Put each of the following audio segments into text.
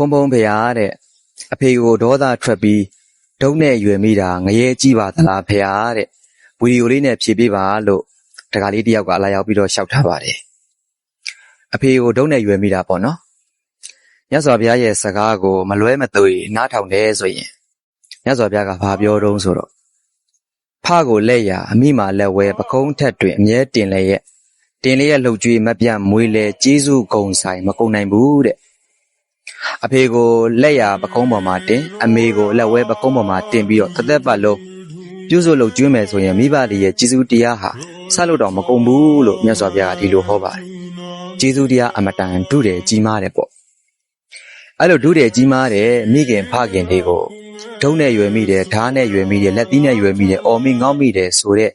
ုံဖုံဖေဟာတဲ့အဖေကိုဒေါသထွက်ပြီးဒုံနဲ့ရွယ်မိတာငရဲကြီးပါသလားဖေဟာတဲ့ဗီဒီယိုလေးနဲ့ဖြည့်ပေးပါလို့တခါလေးတယောက်ကလာရောက်ပြီးတော့ရှောက်ထားပါတယ်အဖေကိုဒုံနဲ့ရွယ်မိတာပေါ့နော်မြတ်စွာဘုရားရဲ့စကားကိုမလွဲမသွေနားထောင်တယ်ဆိုရင်မြတ်စွာဘုရားကဘာပြောတုံးဆိုတော့ဖကိုလက်ရအမိမာလက်ဝဲပကုံးထက်တွင်အမြဲတင်လည်းရဲ့တင်လေးရဲ့လှုပ်ကြွေးမပြတ်မွေးလေကျေးဇူးကုံဆိုင်မကုံနိုင်ဘူးတဲ့ အဖေကိုလက်ရပကုံးပေါ်မှာတင်အမေကိုလက်ဝဲပကုံးပေါ်မှာတင်ပြီးတော့တစ်သက်ပတ်လုံးပြုစုလုပ်ကျွေးမယ်ဆိုရင်မိဘတွေရဲ့ကျေးဇူးတရားဟာဆက်လို့တော့မကုန်ဘူးလို့မြတ်စွာဘုရားကဒီလိုဟောပါတယ်ကျေးဇူးတရားအမတန်ဒုတယ်ကြီးမားတယ်ပေါ့အဲ့လိုဒုတယ်ကြီးမားတဲ့မိခင်ဖခင်တွေကိုဒုံနဲ့ရွယ်မိတယ်ဓားနဲ့ရွယ်မိတယ်လက်သီးနဲ့ရွယ်မိတယ်အော်မိငေါက်မိတယ်ဆိုတဲ့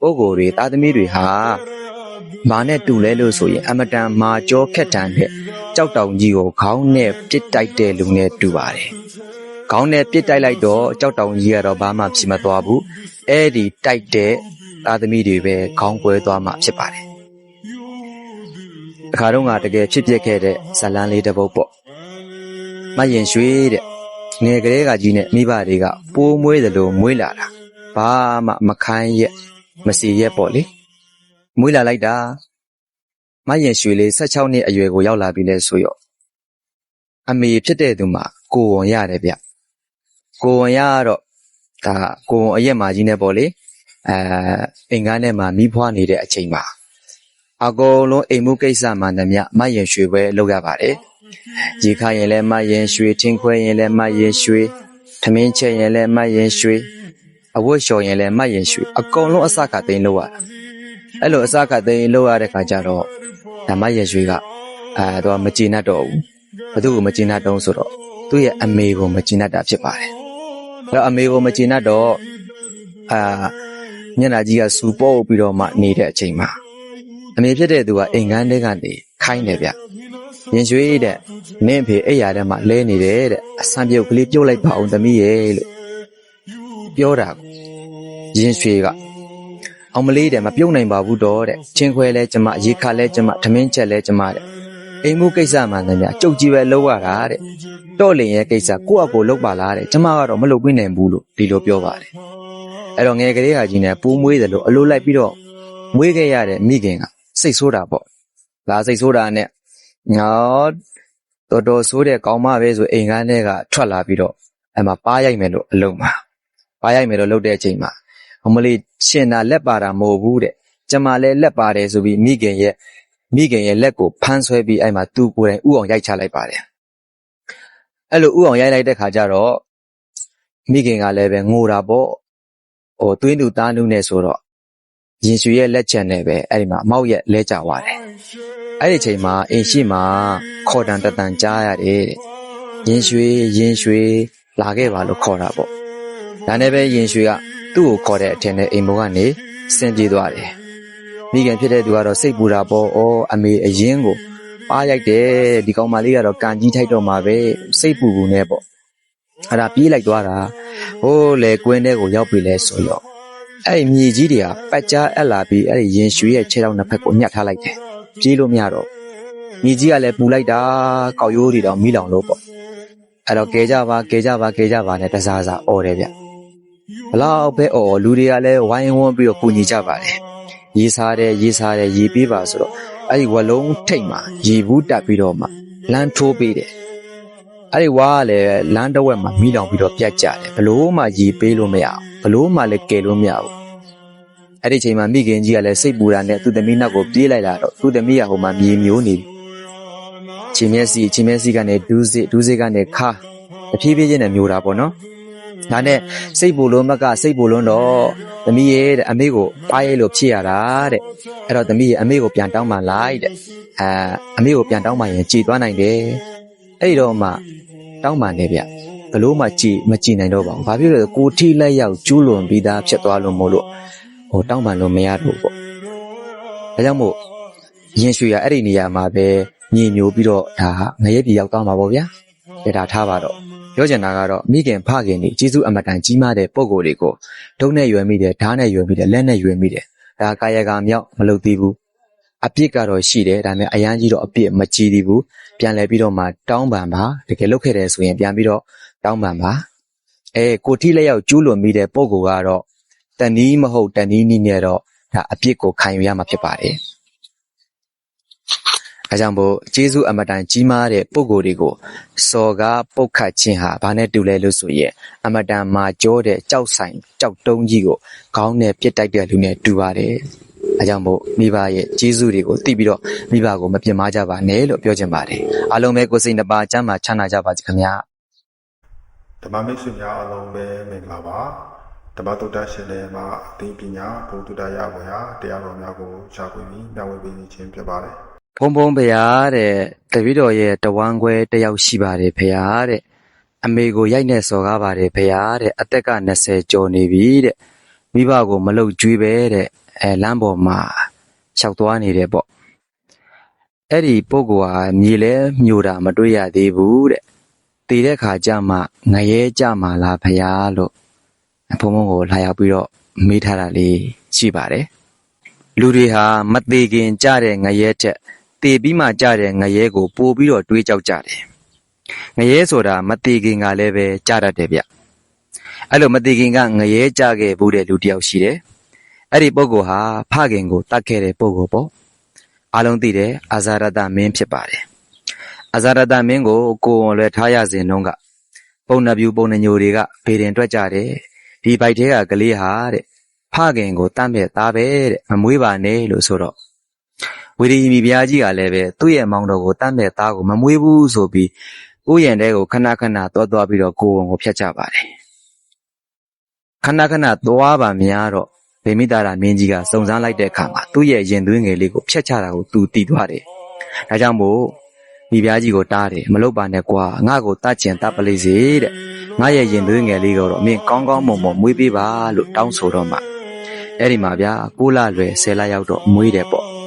ပုဂ္ဂိုလ်တွေသားသမီးတွေဟာမာနဲ့တူလဲလို့ဆိုရင်အမတန်မာကြောခက်တန်တဲ့ ကြောက်တောင်ကြီးကိုခေါင်းနဲ့ပစ်တိုက်တဲ့လူနဲ့တူပါတယ်။ခေါင်းနဲ့ပစ်တိုက်လိုက်တော့ကြောက်တောင်ကြီးကတော့ဘာမှဖြစ်မသွားဘူး။အဲ့ဒီတိုက်တဲ့သားသမီးတွေပဲခေါင်းကွဲသွားမှဖြစ်ပါတယ်။အခါတော့ငါတကယ်ဖြစ်ပျက်ခဲ့တဲ့ဇလန်းလေးတစ်ပုဒ်ပေါ့။မရင်ရွှေတဲ့ငယ်ကလေးကကြီးနဲ့မိဘတွေကပိုးမွေးတယ်လို့မွေးလာတာ။ဘာမှမခိုင်းရက်မစီရက်ပေါ့လေ။မွေးလာလိုက်တာ မရင်ရွှေလေး16နှစ်အရွယ်ကိုရောက်လာပြီလဲဆိုရောအမေဖြစ်တဲ့သူမှာကိုဝန်ရတယ်ဗျကိုဝန်ရတော့ဒါကိုဝန်အရက်မာကြီးနဲ့ပေါ့လေအဲအိမ်ကားနဲ့မှာမိဖွားနေတဲ့အချိန်မှာအကုန်လုံးအိမ်မှုကိစ္စမှန်သမျှမရင်ရွှေပဲလုပ်ရပါတယ်ရေခါရင်လည်းမရင်ရွှေထင်းခွဲရင်လည်းမရင်ရွှေထမင်းချက်ရင်လည်းမရင်ရွှေအဝတ်လျှော်ရင်လည်းမရင်ရွှေအကုန်လုံးအစကသိန်းလုပ်ရတာ အဲ့လိုအစကသိန်းလုပ်ရတဲ့ခါကျတော့ဓမ္မရဲ့ရွှေကအဲတော့မကျေနပ်တော့ဘူးဘသူ့ကိုမကျေနပ်တော့ဆိုတော့သူ့ရဲ့အမေကိုမကျေနပ်တာဖြစ်ပါတယ်အဲ့တော့အမေကိုမကျေနပ်တော့အာမျက်နှာကြီးကစူပုတ်ပြီးတော့မှနေတဲ့အချိန်မှာအမေဖြစ်တဲ့သူကအိမ်ကန်းထဲကနေခိုင်းတယ်ဗျရင်ရွှေတဲ့နင့်ဖေအိယာထဲမှာလဲနေတယ်တဲ့အဆံပြုတ်ကလေးပြုတ်လိုက်ပါအောင်သမီးရဲ့လို့ပြောတာရင်ရွှေက အောင်မလေးတဲ့မပြုတ်နိုင်ပါဘူးတော့တဲ့ချင်းခွဲလဲကျမရေခါလဲကျမထမင်းချက်လဲကျမတဲ့အိမ်မှုကိစ္စမှန်တယ်များကြုတ်ကြီးပဲလောက်ရတာတဲ့တော့လင်ရဲ့ကိစ္စကိုယ့်အကိုလောက်ပါလားတဲ့ကျမကတော့မလုပ်ပြနိုင်ဘူးလို့ဒီလိုပြောပါတယ်အဲ့တော့ငယ်ကလေးကကြီးနဲ့ပူးမွေးတယ်လို့အလိုလိုက်ပြီးတော့မွေးခဲ့ရတဲ့မိခင်ကစိတ်ဆိုးတာပေါ့လာစိတ်ဆိုးတာနဲ့ငေါတော်တော်ဆိုးတဲ့ကောင်းမပဲဆိုအိမ်ကန်းထဲကထွက်လာပြီးတော့အဲ့မှာပါရိုက်မယ်လို့အလုံးမှာပါရိုက်မယ်လို့လုပ်တဲ့အချိန်မှာအ မလေးရှင်တာလက်ပါတာမဟုတ်ဘူးတဲ့ကျမလည်းလက်ပါတယ်ဆိုပြီးမိခင်ရဲ့မိခင်ရဲ့လက်ကိုဖမ်းဆွဲပြီးအဲ့မှာသူ့ကိုယ်တိုင်ဥအောင်ရိုက်ချလိုက်ပါတယ်အဲ့လိုဥအောင်ရိုက်လိုက်တဲ့ခါကျတော့မိခင်ကလည်းပဲငိုတာပေါ့ဟိုသွင်းသူသားနုနဲ့ဆိုတော့ရင်ရွှေရဲ့လက်ချက်နဲ့ပဲအဲ့ဒီမှာအမောက်ရဲ့လဲကျသွားတယ်အဲ့ဒီချိန်မှာအိမ်ရှိမှာခေါ်တန်တတန်ကြားရတယ်တဲ့ရင်ရွှေရင်ရွှေလာခဲ့ပါလို့ခေါ်တာပေါ့ဒါနဲ့ပဲရင်ရွှေက သူ့ကိုခေါ်တဲ့အထင်နဲ့အိမ်ဘုံကနေဆင်းပြေးသွားတယ်။မိခင်ဖြစ်တဲ့သူကတော့စိတ်ပူတာပေါ့။အော်အမေအရင်ကိုပါရိုက်တယ်ဒီကောင်မလေးကတော့ကန်ကြီးထိုက်တော့မှာပဲစိတ်ပူပူနဲ့ပေါ့။အဲ့ဒါပြေးလိုက်သွားတာ။ဟိုးလေကွင်းထဲကိုရောက်ပြီလဲဆိုတော့အဲ့ဒီမြေကြီးတွေကပတ်ကြားအပ်လာပြီးအဲ့ဒီရင်ရွှေရဲ့ခြေထောက်နှစ်ဖက်ကိုညှက်ထားလိုက်တယ်။ပြေးလို့မရတော့မြေကြီးကလည်းပူလိုက်တာကောက်ရိုးတွေတော့မိလောင်လို့ပေါ့။အဲ့တော့ကဲကြပါကဲကြပါကဲကြပါနဲ့တစားစားអော်တယ်ဗျ။ ဘလောက်ပဲអော်လူတွေကလည်းဝိုင်းဝန်းပြီးတော့ကူညီကြပါတယ်ရေစားတယ်ရေစားတယ်ရေပေးပါဆိုတော့အဲ့ဒီဝလုံးထိတ်မှာရေဘူးတက်ပြီးတော့မှလမ်းထိုးပေးတယ်အဲ့ဒီဝါကလည်းလမ်းတစ်ဝက်မှာမိလောင်ပြီးတော့ပြတ်ကြတယ်ဘလို့မှရေပေးလို့မရအောင်ဘလို့မှလည်းကယ်လို့မရဘူးအဲ့ဒီချိန်မှာမိခင်ကြီးကလည်းစိတ်ပူတာနဲ့သူ့သမီးနောက်ကိုပြေးလိုက်လာတော့သူ့သမီးကဟိုမှာမြေမျိုးနေချင်းမျက်စိချင်းမျက်စိကနေဒူးစစ်ဒူးစစ်ကနေခါတဖြည်းဖြည်းချင်းနဲ့မျိုးတာပေါ့နော် ဒါနဲ့စိတ်ပူလုံးမကစိတ်ပူလုံးတော့သမီးရဲ့တဲ့အမေကိုပါရဲလို့ဖြစ်ရတာတဲ့အဲ့တော့သမီးရဲ့အမေကိုပြန်တောင်းမှလိုက်တဲ့အဲအမေကိုပြန်တောင်းမှရင်ကြည်သွားနိုင်တယ်အဲ့ဒီတော့မှတောင်းမှနေဗျဘလို့မှကြည်မကြည်နိုင်တော့ပါဘူးဘာဖြစ်လို့လဲကိုထိလက်ရောက်ကျူးလွန်ပြီးသားဖြစ်သွားလို့မို့လို့ဟိုတောင်းမှလို့မရတော့ပေါ့ဒါကြောင့်မို့ရင်ရွှေရအဲ့ဒီနေရာမှာပဲညင်ညိုပြီးတော့ဒါငရဲပြေရောက်သွားမှာပေါ့ဗျာဒါထားပါတော့ ပြောချင်တာကတော့မိခင်ဖခင်တွေကျေးဇူးအမတန်ကြီးမားတဲ့ပုံကိုယ်တွေကိုဒုံနဲ့ရွယ်မိတယ်ဓာတ်နဲ့ရွယ်မိတယ်လက်နဲ့ရွယ်မိတယ်ဒါကာယကမြောက်မလုပ်သေးဘူးအပြစ်ကတော့ရှိတယ်ဒါပေမဲ့အရန်ကြီးတော့အပြစ်မကြီးသေးဘူးပြန်လဲပြီးတော့မှတောင်းပန်ပါတကယ်လုပ်ခဲ့တယ်ဆိုရင်ပြန်ပြီးတော့တောင်းပန်ပါအဲကိုတိလက်ရောက်ကျူးလွန်မိတဲ့ပုံကိုကတော့တဏီးမဟုတ်တဏီးနီးနဲ့တော့ဒါအပြစ်ကိုခံယူရမှာဖြစ်ပါတယ် အဲကြောင့်မို့ဂျေဇုအမတန်ကြီးမားတဲ့ ပုံကိုယ်တွေကို စော်ကားပုတ်ခတ်ခြင်းဟာ ဘာနဲ့တူလဲလို့ဆိုရင်အမတန်မာကြောတဲ့ကြောက်ဆိုင်ကြောက်တုံးကြီးကို ခေါင်းနဲ့ပြစ်တိုက်တဲ့လူနဲ့ တူပါတယ်အဲကြောင့်မို့ မိဘရဲ့ ကျေးဇူးတွေကို သိပြီးတော့ မိဘကို မပြစ်မှားကြပါနဲ့လို့ ပြောချင်ပါတယ် အားလုံးပဲ ကိုယ်စိတ်နှပါကျမ်းမာချမ်းသာကြပါစေခင်ဗျာ ဓမ္မမိတ်ဆွေများအားလုံးပဲ မင်္ဂလာပါဓမ္မတုဒ္ဒရှင်တွေမှာအသိပညာဘုဒ္ဓတရားရပါရာတရားတော်များကိုရှားပွေပြီးမျှဝေပေးနေခြင်းဖြစ်ပါတယ် ဖုံဖုံဖရာတဲ့တပည့်တော်ရဲ့တဝမ်းခွဲတစ်ယောက်ရှိပါတယ်ဖရာတဲ့အမေကိုရိုက်နေစော်ကားပါတယ်ဖရာတဲ့အသက်က20ကျော်နေပြီတဲ့မိဘကိုမလုတ်ကျွေးပဲတဲ့အဲလမ်းပေါ်မှာလျှောက်သွားနေတယ်ပေါ့အဲ့ဒီပုဂ္ဂိုလ်ဟာမြေလဲညိုတာမတွေ့ရသေးဘူးတဲ့တည်တဲ့ခါကျမှငရဲကြမှာလားဖရာလို့ဖုံဖုံကိုလာရောက်ပြီးတော့မေးထားတာလေးရှိပါတယ်လူတွေဟာမသေးခင်ကြတဲ့ငရဲထက် သေပြီးမှကြတဲ့ငရဲကို ပို့ပြီးတော့တွေးကြောက်ကြတယ်။ငရဲဆိုတာမသေးခင်ကလည်းပဲကြတတ်တယ်ဗျ။အဲ့လိုမသေးခင်ကငရဲကြခဲ့ဘူးတဲ့လူတစ်ယောက်ရှိတယ်။အဲ့ဒီပုဂ္ဂိုလ်ဟာဖခင်ကိုတတ်ခဲ့တဲ့ပုဂ္ဂိုလ်ပေါ့။အားလုံးသိတယ်အာဇာရတမင်းဖြစ်ပါတယ်။အာဇာရတမင်းကိုကိုယ်ဝန်လွယ်ထားရစဉ်တုန်းကပုံနှပြူပုံနှညိုတွေကဘေးရင်တွက်ကြတယ်။ဒီဘိုက်ထဲကကလေးဟာတဲ့ဖခင်ကိုတတ်မဲ့သားပဲတဲ့မမွေးပါနဲ့လို့ဆိုတော့ ဝီရီမီဘုရားကြီးကလည်းပဲသူ့ရဲ့မောင်တော်ကိုတတ်မဲ့သားကိုမမွေးဘူးဆိုပြီးဥယျာဉ်တဲကိုခဏခဏသွားသွားပြီးတော့ကိုယ်ဝန်ကိုဖျက်ကြပါတယ်ခဏခဏသွားပါများတော့ဗေမိတာရာမင်းကြီးကစုံစမ်းလိုက်တဲ့အခါမှာသူ့ရဲ့ရင်သွေးငယ်လေးကိုဖျက်ချတာကိုသူတီးသွားတယ်ဒါကြောင့်မို့မိဖုရားကြီးကိုတားတယ်မလုပ်ပါနဲ့ကွာငါ့ကိုတတ်ကျင်တတ်ပလိစေတဲ့ငါရဲ့ရင်သွေးငယ်လေးကိုတော့မင်းကောင်းကောင်းမွန်မွန်မွေးပေးပါလို့တောင်းဆိုတော့မှအဲ့ဒီမှာဗျာကိုလလွယ်ဆယ်လရောက်တော့မွေးတယ်ပေါ့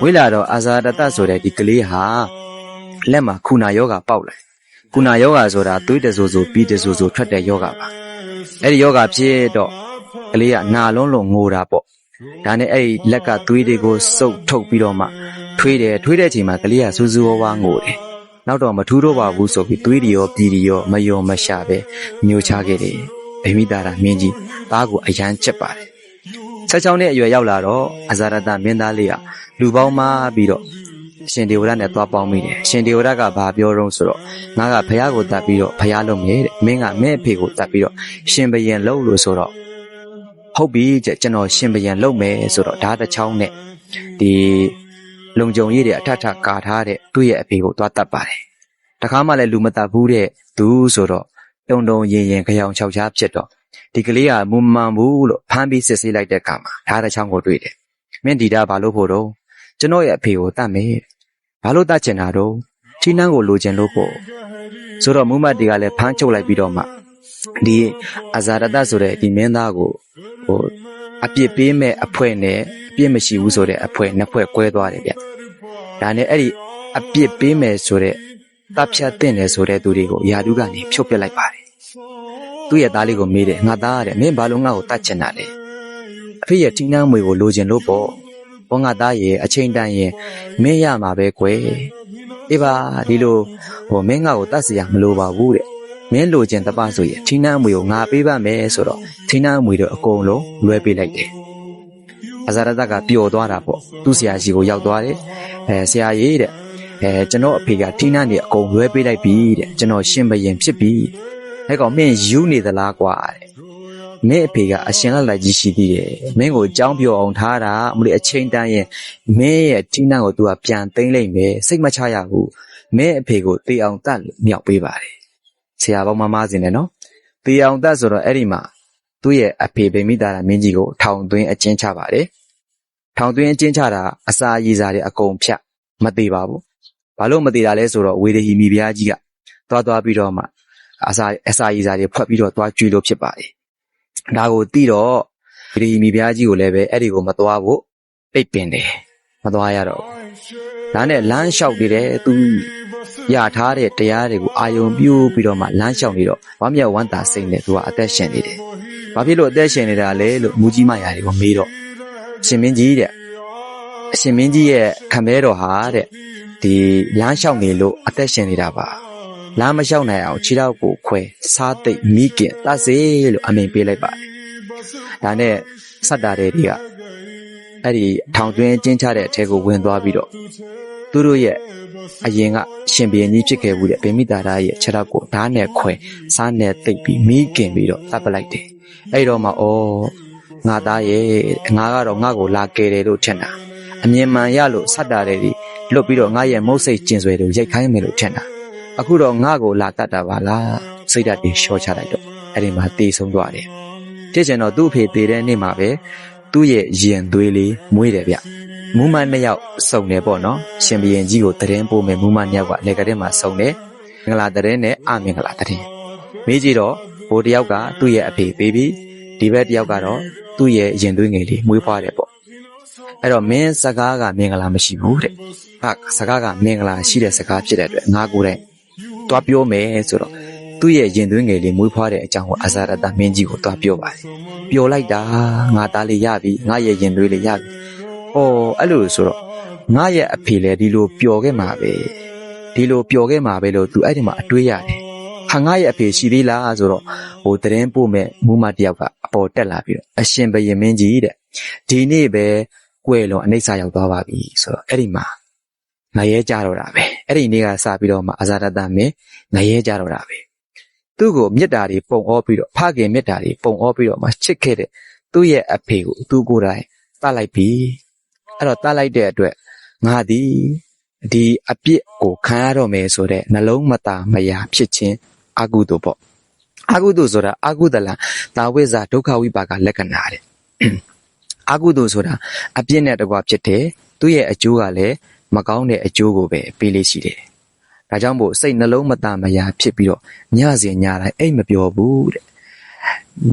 မွေးလာတော့အာဇာတတဆိုတဲ့ဒီကလေးဟာလက်မှာခုနာယောဂပေါက်လာခုနာယောဂဆိုတာသွေးတဆူဆူပြီးတဆူဆူထွက်တဲ့ယောဂပါအဲ့ဒီယောဂဖြစ်တော့ကလေးကနာလုံးလုံးငိုတာပေါ့ဒါနဲ့အဲ့ဒီလက်ကသွေးတွေကိုစုပ်ထုတ်ပြီးတော့မှထွေးတယ်ထွေးတဲ့အချိန်မှာကလေးကစူးစူးဝါးဝါငိုတယ်နောက်တော့မထူးတော့ပါဘူးဆိုပြီးသွေးတွေရောပြည်တွေရောမယုံမရှာပဲညှို့ချခဲ့တယ်ဗိမိတာရာမင်းကြီးသားကိုအယမ်းချက်ပါတယ် 16နှစ်အရွယ်ရောက်လာတော့အဇာရတမင်းသားလေးကလူပေါင်းမားပြီးတော့ရှင်ဒေဝရနဲ့သွားပေါင်းမိတယ်ရှင်ဒေဝရကဘာပြောတော့ဆိုတော့ငါကဖះကိုတတ်ပြီးတော့ဖះလုပ်မယ်တဲ့မင်းကမင်းအဖေကိုတတ်ပြီးတော့ရှင်ဘရင်လုပ်လို့ဆိုတော့ဟုတ်ပြီတဲ့ကျွန်တော်ရှင်ဘရင်လုပ်မယ်ဆိုတော့ဓာတ်တစ်ချောင်းနဲ့ဒီလုံကြုံရည်တွေအထက်ထပ်ကာထားတဲ့သူ့ရဲ့အဖေကိုသွားတတ်ပါတယ်တခါမှလည်းလူမတတ်ဘူးတဲ့သူဆိုတော့တုံတုံရင်ရင်ကြောင်ချောက်ချားဖြစ်တော့ ဒီကလေးကမူမှန်ဘူးလို့ဖမ်းပြီးစစ်ဆေးလိုက်တဲ့အခါမှာဓာတ်တစ်ချောင်းကိုတွေ့တယ်။မင်းဒီတာဘာလို့ဖို့တော့ကျွန်တော်ရဲ့အဖေကိုတတ်မယ်။ဘာလို့တတ်ချင်တာတော့ထီးနှန်းကိုလိုချင်လို့ပေါ့။ဆိုတော့မူမတ်တွေကလည်းဖမ်းချုပ်လိုက်ပြီးတော့မှဒီအဇာရတဆိုတဲ့ဒီမင်းသားကိုဟိုအပြစ်ပေးမဲ့အဖွဲနဲ့အပြစ်မရှိဘူးဆိုတဲ့အဖွဲနှစ်ဖွဲကွဲသွားတယ်ဗျ။ဒါနဲ့အဲ့ဒီအပြစ်ပေးမဲ့ဆိုတဲ့တပ်ဖြတ်တဲ့တယ်ဆိုတဲ့သူတွေကိုယာတုကနေဖြုတ်ပစ်လိုက်ပါတယ်။ သူ့ရဲ့သားလေးကိုမေးတယ်ငါသားတဲ့မင်းဘာလို့ငါ့ကိုတတ်ချင်တာလဲအဖေရဲ့တီးနှမ်းမွေကိုလိုချင်လို့ပေါ့ဘောငါသားရဲ့အချိန်တန်ရင်မင်းရမှာပဲကွယ်အေးပါဒီလိုဟိုမင်းငါ့ကိုတတ်စရာမလိုပါဘူးတဲ့မင်းလိုချင်တပဆိုရင်တီးနှမ်းမွေကိုငါပေးပါမယ်ဆိုတော့တီးနှမ်းမွေတို့အကုန်လုံးလွဲပေးလိုက်တယ်အဇရဒကပျော်သွားတာပေါ့သူ့ဆရာကြီးကိုရောက်သွားတယ်အဲဆရာကြီးတဲ့အဲကျွန်တော်အဖေကတီးနှမ်းနေအကုန်လွဲပေးလိုက်ပြီတဲ့ကျွန်တော်ရှင်ဘရင်ဖြစ်ပြီ အဲ့ကောင်မင်းယူနေသလားကွာတဲ့။မင်းအဖေကအရှင်လက်လိုက်ကြီးရှိသေးတယ်။မင်းကိုကြောင်းပြောအောင်ထားတာမလို့အချိန်တန်းရင်မင်းရဲ့တီးနှံကို तू ကပြန်သိမ့်လိုက်မယ်စိတ်မချရဘူး။မင်းအဖေကိုတေအောင်တတ်လို့မြောက်ပေးပါတယ်။ဆရာပေါင်းမမစင်တယ်နော်။တေအောင်တတ်ဆိုတော့အဲ့ဒီမှာသူ့ရဲ့အဖေဗိမိတာရာမင်းကြီးကိုထောင်သွင်းအကျဉ်းချပါတယ်။ထောင်သွင်းအကျဉ်းချတာအစာရည်စာတွေအကုန်ဖြတ်မသေးပါဘူး။ဘာလို့မသေးတာလဲဆိုတော့ဝေဒဟီမိဘုရားကြီးကသွားသွားပြီးတော့မှ အစာအစာရည်စားတွေဖွက်ပြီးတော့သွားကျွေးလို့ဖြစ်ပါတယ်။ဒါကိုသိတော့ဒီမိဖုရားကြီးကိုလည်းပဲအဲ့ဒီကိုမသွားဖို့ပိတ်ပင်တယ်။မသွားရတော့ဘူး။ဒါနဲ့လမ်းလျှောက်နေတယ်သူရထားတဲ့တရားတွေကိုအာယုံပြုပြီးတော့မှလမ်းလျှောက်နေတော့ဝမ်းမြောက်ဝမ်းသာစိတ်နဲ့သူကအသက်ရှင်နေတယ်။ဘာဖြစ်လို့အသက်ရှင်နေတာလဲလို့မူကြီးမယာတွေကိုမေးတော့ရှင်မင်းကြီးတဲ့အရှင်မင်းကြီးရဲ့ခမဲတော်ဟာတဲ့ဒီလမ်းလျှောက်နေလို့အသက်ရှင်နေတာပါ လမ်းမလျှောက်နိုင်အောင်ခြေထောက်ကိုခွဲစားသိပ်မိကင်တတ်စေလို့အမိန်ပေးလိုက်ပါတယ်ဒါနဲ့စက်တာတဲ့တွေကအဲ့ဒီထောင်တွင်းကျင်းချတဲ့အထဲကိုဝင်သွားပြီးတော့သူတို့ရဲ့အရင်ကရှင်ဘီရင်ကြီးဖြစ်ခဲ့မှုတဲ့ဗိမိတာရရဲ့ခြေထောက်ကိုဓာတ်နဲ့ခွဲစားနဲ့သိပ်ပြီးမိကင်ပြီးတော့တပ်ပလိုက်တယ်အဲ့တော့မှဩငါသားရဲ့ငါကတော့ငါ့ကိုလာကယ်တယ်လို့ထင်တာအမြင်မှန်ရလို့စက်တာတဲ့တွေလွတ်ပြီးတော့ငါရဲ့မုတ်စိတ်ကျင်ဆွဲလို့ရိုက်ခိုင်းမယ်လို့ထင်တာ အခုတော့ငါ့ကိုလာတတ်တာပါလားစိတ်ဓာတ်တွေရှော့ချလိုက်တော့အဲ့ဒီမှာတေဆုံးသွားတယ်ဖြစ်ချင်တော့သူ့အဖေတည်တဲ့နေ့မှာပဲသူ့ရဲ့ရင်သွေးလေးမွေးတယ်ဗျမူးမနှစ်ယောက်စုံတယ်ပေါ့နော်ရှင်ဘီရင်ကြီးကိုတရင်ပို့မယ်မူးမနှစ်ယောက်ကလေကတဲ့မှာစုံတယ်မင်္ဂလာတရင်နဲ့အမင်္ဂလာတရင်မေးကြည့်တော့ဘိုးတယောက်ကသူ့ရဲ့အဖေပေးပြီးဒီဘက်တယောက်ကတော့သူ့ရဲ့ရင်သွေးငယ်လေးမွေးဖွားတယ်ပေါ့အဲ့တော့မင်းစကားကမင်္ဂလာမရှိဘူးတဲ့ဟာစကားကမင်္ဂလာရှိတဲ့စကားဖြစ်တဲ့အတွက်ငါကိုယ်တိုင် တွားပြောမယ်ဆိုတော့သူ့ရဲ့ရင်သွေးငယ်လေးမွေးဖွားတဲ့အကြောင်းကိုအဇာရတမင်းကြီးကိုတွားပြောပါတယ်ပျော်လိုက်တာငါသားလေးရပြီငါရဲ့ရင်သွေးလေးရပြီဩအဲ့လိုဆိုတော့ငါရဲ့အဖေလည်းဒီလိုပျော်ခဲ့မှာပဲဒီလိုပျော်ခဲ့မှာပဲလို့သူအဲ့ဒီမှာအတွေးရတယ်ဟာငါရဲ့အဖေရှိသေးလားဆိုတော့ဟိုတရင်ပို့မဲ့မူမတယောက်ကအပေါ်တက်လာပြီးတော့အရှင်ဘယင်မင်းကြီးတဲ့ဒီနေ့ပဲကွယ်လွန်အနိစ္စရောက်သွားပါပြီဆိုတော့အဲ့ဒီမှာ ငရဲကြတော့တာပဲအဲ့ဒီနေ့ကစပြီးတော့မှအဇာတတမင်းငရဲကြတော့တာပဲသူ့ကိုမေတ္တာတွေပုံအောပြီးတော့ဖခင်မေတ္တာတွေပုံအောပြီးတော့မှချစ်ခဲ့တဲ့သူ့ရဲ့အဖေကိုသူကိုယ်တိုင်တတ်လိုက်ပြီအဲ့တော့တတ်လိုက်တဲ့အတွက်ငါသည်ဒီအပြစ်ကိုခံရတော့မယ်ဆိုတဲ့နှလုံးမသာမယာဖြစ်ခြင်းအကုသို့ပေါ့အကုသို့ဆိုတာအကုသလတာဝိဇ္ဇာဒုက္ခဝိပါကလက္ခဏာတဲ့အကုသို့ဆိုတာအပြစ်နဲ့တကွာဖြစ်တယ်သူ့ရဲ့အကျိုးကလည်း မကောင်းတဲ့အကျိုးကိုပဲပေးလေးရှိတယ်ဒါကြောင့်မို့စိတ်နှလုံးမသာမယာဖြစ်ပြီးတော့ညစဉ်ညတိုင်းအိတ်မပြောဘူးတဲ့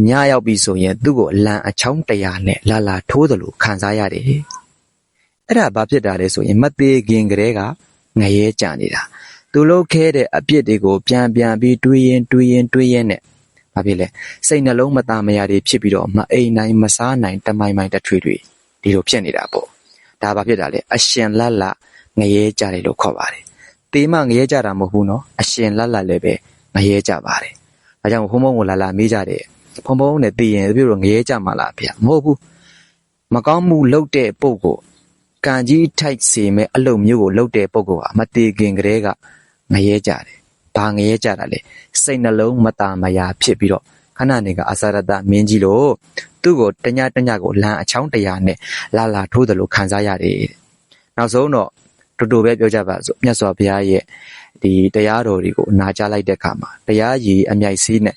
ညရောက်ပြီဆိုရင်သူ့ကိုအလံအချောင်းတရာနဲ့လာလာထိုးတယ်လို့ခံစားရတယ်အဲ့ဒါဘာဖြစ်တာလဲဆိုရင်မသေးခင်ကလေးကငရဲကြနေတာသူလုပ်ခဲ့တဲ့အပြစ်တွေကိုပြန်ပြန်ပြီးတွေးရင်တွေးရင်တွေးရင်နဲ့ဘာဖြစ်လဲစိတ်နှလုံးမသားမရာတွေဖြစ်ပြီးတော့မအိမ်နိုင်မစားနိုင်တမိုင်မိုင်တထွေထွေဒီလိုဖြစ်နေတာပေါ့ ဒါဘာဖြစ်တာလဲအရှင်လတ်လငရဲကြတယ်လို့ခေါ်ပါတယ်တေမငရဲကြတာမဟုတ်ဘူးနော်အရှင်လတ်လလည်းပဲငရဲကြပါတယ်ဒါကြောင့်ဘုံဘုံကိုလာလာမေးကြတယ်ဘုံဘုံနဲ့တည်ရင်ပြီးတော့ငရဲကြမှာလားဗျမဟုတ်ဘူးမကောင်းမှုလုပ်တဲ့ပုံကိုကံကြီးထိုက်စေမဲ့အလုပ်မျိုးကိုလုပ်တဲ့ပုံကမတည်ခင်ကလေးကငရဲကြတယ်။ဘာငရဲကြတာလဲစိတ်နှလုံးမตาမယာဖြစ်ပြီးတော့ခဏနေကအစာရတမင်းကြီးလို့ သူ့ကိုတညတညကိုလမ်းအချောင်းတရာနဲ့လာလာထိုးတယ်လို့ခံစားရတယ်တဲ့။နောက်ဆုံးတော့တူတူပဲပြောကြပါစို့မြတ်စွာဘုရားရဲ့ဒီတရားတော်တွေကိုနာကြားလိုက်တဲ့အခါမှာတရားရည်အမြိုက်စီးနဲ့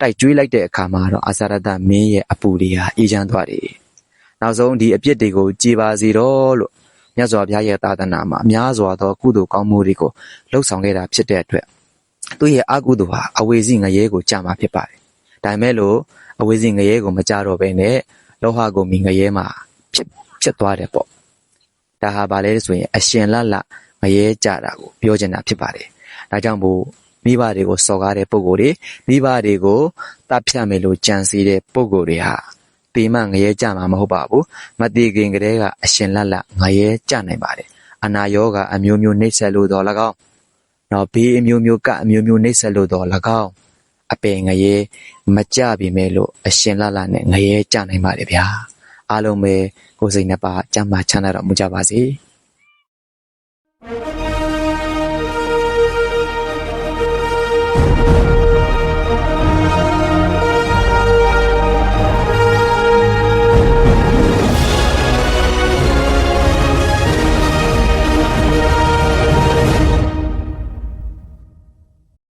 တိုက်ကျွေးလိုက်တဲ့အခါမှာတော့အာသရတမင်းရဲ့အပူတွေဟာအေးချမ်းသွားတယ်။နောက်ဆုံးဒီအပြစ်တွေကိုကြည်ပါစေတော့လို့မြတ်စွာဘုရားရဲ့သာသနာမှာအများစွာသောကုသိုလ်ကောင်းမှုတွေကိုလှုပ်ဆောင်ခဲ့တာဖြစ်တဲ့အတွက်သူ့ရဲ့အကုသိုလ်ဟာအဝေစီငရဲကိုကြာမှာဖြစ်ပါတယ်။ ဒါပေမဲ့လို့အဝေစီငရဲကိုမကြတော့ဘဲနဲ့လောဟကိုမီငရဲမှာဖြစ်ဖြစ်သွားတယ်ပေါ့။ဒါဟာဗာလဲဆိုရင်အရှင်လလငရဲကြတာကိုပြောချင်တာဖြစ်ပါတယ်။ဒါကြောင့်မို့မိဘတွေကိုစော်ကားတဲ့ပုံကိုယ်တွေမိဘတွေကိုတပ်ဖြတ်မယ်လို့ကြံစည်တဲ့ပုံကိုယ်တွေဟာတေမငရဲကြမှာမဟုတ်ပါဘူးမတည်ခင်ကတည်းကအရှင်လတ်လတ်ငရဲကြနိုင်ပါတယ်အနာယောဂအမျိုးမျိုးနှိမ့်ဆက်လို့တော့၎င်းတော့ဘေးအမျိုးမျိုးကအမျိုးမျိုးနှိမ့်ဆက်လို့တော့၎င်း အပင်ငရဲမကြပြီမဲ့လို့အရှင်လတ်လတ်နဲ့ငရဲကြနိုင်ပါတယ်ဗျာအားလုံးပဲကိုယ်စိတ်နှစ်ပါးကြမ်းမှချမ်းသာတော်မူကြပါစေ Thank